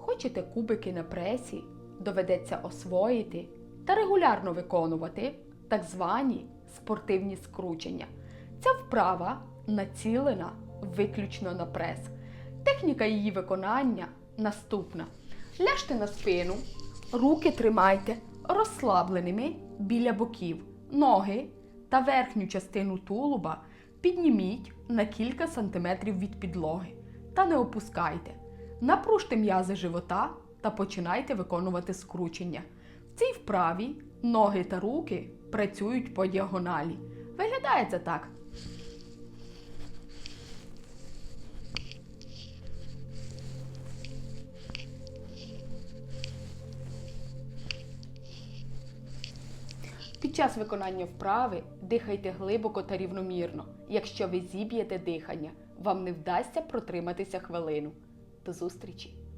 Хочете кубики на пресі, доведеться освоїти та регулярно виконувати так звані спортивні скручення. Ця вправа націлена виключно на прес. Техніка її виконання наступна: ляжте на спину, руки тримайте розслабленими біля боків, ноги та верхню частину тулуба підніміть на кілька сантиметрів від підлоги та не опускайте. Напружте м'язи живота та починайте виконувати скручення. В цій вправі ноги та руки працюють по діагоналі. Виглядає це так. Під час виконання вправи дихайте глибоко та рівномірно. Якщо ви зіб'єте дихання, вам не вдасться протриматися хвилину. До зустрічі!